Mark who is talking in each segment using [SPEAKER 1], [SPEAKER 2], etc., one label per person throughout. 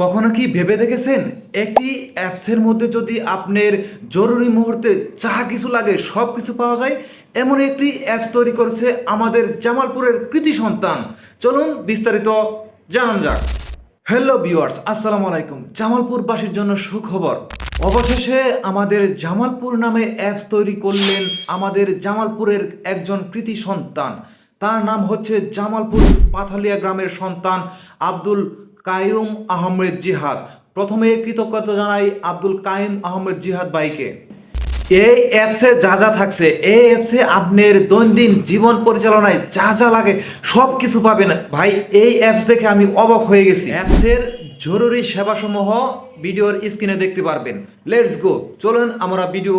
[SPEAKER 1] কখনো কি ভেবে দেখেছেন? একটি অ্যাপসের মধ্যে যদি আপনার জরুরি মুহূর্তে যা কিছু লাগে সব কিছু পাওয়া যায়, এমন একটি অ্যাপস তৈরি করেছে আমাদের জামালপুরের কৃতি সন্তান। চলুন বিস্তারিত জানান যাক। হ্যালো ভিউয়ার্স আসসালামু আলাইকুম। জামালপুরবাসীর জন্য সুখবর। অবশেষে আমাদের জামালপুর নামে অ্যাপস তৈরি করলেন আমাদের জামালপুরের একজন কৃতি সন্তান। তার নাম হচ্ছে জামালপুর পাথালিয়া গ্রামের সন্তান আব্দুল কায়ুম আহমেদ জিহাদ। প্রথমে কৃতজ্ঞতা জানাই আব্দুল কাইম আহমেদ জিহাদ ভাইকে। এই অ্যাপসে যা যা থাকছে, এই অ্যাপসে আপনার দৈনন্দিন জীবন পরিচালনায় যা যা লাগে সব কিছু পাবেন। ভাই, এই অ্যাপস দেখে আমি অবাক হয়ে গেছি। অ্যাপসের জরুরি সেবাসমূহ ভিডিওর স্ক্রিনে দেখতে পারবেন। লেটস গো চলুন আমরা ভিডিও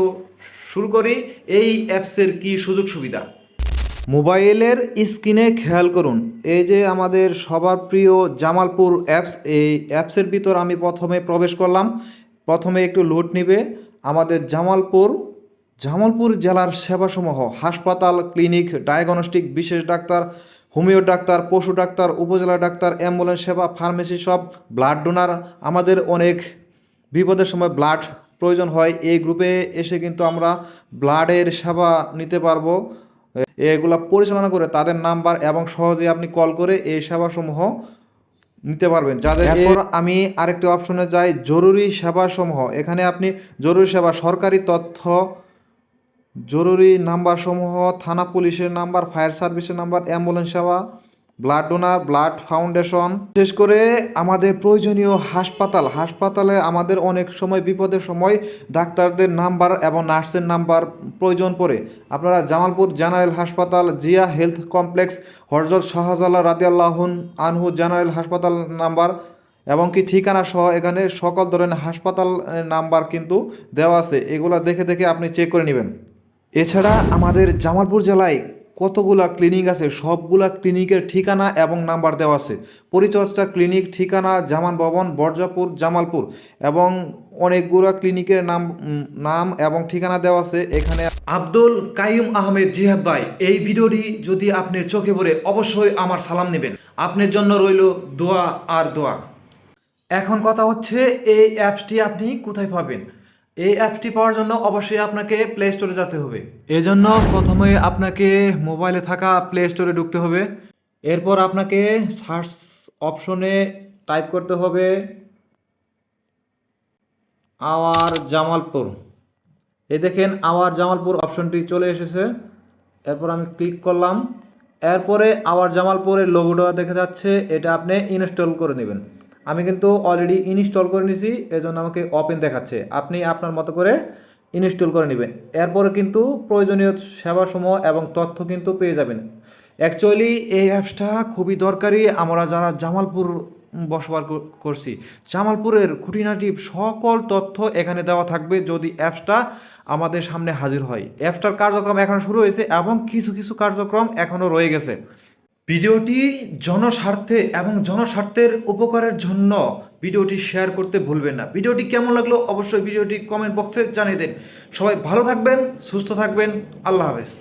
[SPEAKER 1] শুরু করি। এই অ্যাপসের কি সুযোগ সুবিধা মোবাইলের স্ক্রিনে খেয়াল করুন। এই যে আমাদের সবার প্রিয় জামালপুর অ্যাপস, এই অ্যাপসের ভিতর আমি প্রথমে প্রবেশ করলাম। প্রথমে একটু লোড নিবে। আমাদের জামালপুর জামালপুর জেলার সেবাসমূহ, হাসপাতাল, ক্লিনিক, ডায়াগনস্টিক, বিশেষ ডাক্তার, হোমিও ডাক্তার, পশু ডাক্তার, উপজেলা ডাক্তার, অ্যাম্বুলেন্স সেবা, ফার্মেসি সব ব্লাড ডোনার। আমাদের অনেক বিপদের সময় ব্লাড প্রয়োজন হয়। এই গ্রুপে এসে কিন্তু আমরা ব্লাডের সেবা নিতে পারব। এগুলা পরিচালনা করে তাদের নাম্বার এবং সহজে আপনি কল করে এই সেবাসমূহ নিতে পারবেন। যাদের এরপর আমি আরেকটি অপশনে যাই জরুরি সেবাসমূহ। এখানে আপনি জরুরি সেবা সরকারি তথ্য জরুরি নাম্বারসমূহ থানা পুলিশের নাম্বার ফায়ার সার্ভিসের নাম্বার অ্যাম্বুলেন্স সেবা ব্লাড ডোনার ব্লাড ফাউন্ডেশন বিশেষ করে আমাদের প্রয়োজনীয় হাসপাতাল। হাসপাতালে আমাদের অনেক সময়, বিপদের সময় ডাক্তারদের নাম্বার এবং নার্সের নাম্বার প্রয়োজন পড়ে। আপনারা জামালপুর জেনারেল হাসপাতাল, জিয়া হেলথ কমপ্লেক্স, হরজত শাহজালাল রাদিয়াল্লাহুন আনহু জেনারেল হাসপাতাল নাম্বার এবং কি ঠিকানা সহ এখানে সকল ধরনের হাসপাতাল নাম্বার কিন্তু দেওয়া আছে। এগুলো দেখে দেখে আপনি চেক করে নেবেন। এছাড়া আমাদের জামালপুর জেলায় কতগুলা ক্লিনিক আছে, সবগুলা ক্লিনিকের ঠিকানা এবং নাম্বার দেওয়া আছে। পরিচর্যা ক্লিনিক, ঠিকানা জামান ভবন, বর্জাপুর, জামালপুর এবং অনেকগুলা ক্লিনিকের নাম নাম এবং ঠিকানা দেওয়া আছে এখানে। আব্দুল কাইম আহমেদ জিহাদ ভাই, এই ভিডিওটি যদি আপনি চোখে পড়ে, অবশ্যই আমার সালাম নেবেন। আপনার জন্য রইল দোয়া আর দোয়া। এখন কথা হচ্ছে, এই অ্যাপসটি আপনি কোথায় পাবেন? এই অ্যাপটি পাওয়ার জন্য অবশ্যই আপনাকে প্লে স্টোরে যেতে হবে। এই জন্য প্রথমে আপনাকে মোবাইলে থাকা প্লে স্টোরে ঢুকতে হবে। এরপর আপনাকে সার্চ অপশনে টাইপ করতে হবে আওয়ার জামালপুর এই দেখেন আওয়ার জামালপুর অপশনটি চলে এসেছে। এরপর আমি ক্লিক করলাম। এরপরে আওয়ার জামালপুরের লোগোটা দেখা যাচ্ছে। এটা আপনি ইনস্টল করে নেবেন। আমি কিন্তু অলরেডি ইনস্টল করে নিয়েছি এজন্য আমাকে ওপেন দেখাচ্ছে। আপনি আপনার মতো করে ইনস্টল করে নেবেন। এরপরে কিন্তু প্রয়োজনীয় সেবাসমূহ এবং তথ্য কিন্তু পেয়ে যাবেন। অ্যাকচুয়ালি এই অ্যাপসটা খুবই দরকারি। আমরা যারা জামালপুর বসবাস করছি, জামালপুরের খুঁটিনাটি সকল তথ্য এখানে দেওয়া থাকবে যদি অ্যাপসটা আমাদের সামনে হাজির হয়। অ্যাপসটার কার্যক্রম এখন শুরু হয়েছে এবং কিছু কিছু কার্যক্রম এখনও রয়ে গেছে। ভিডিওটি জনস্বার্থে এবং জনস্বার্থের উপকারের জন্য ভিডিওটি শেয়ার করতে ভুলবেন না। ভিডিওটি কেমন লাগল অবশ্যই ভিডিওটি কমেন্ট বক্সে জানিয়ে দিন। সবাই ভালো থাকবেন, সুস্থ থাকবেন, আল্লাহ হাফেজ।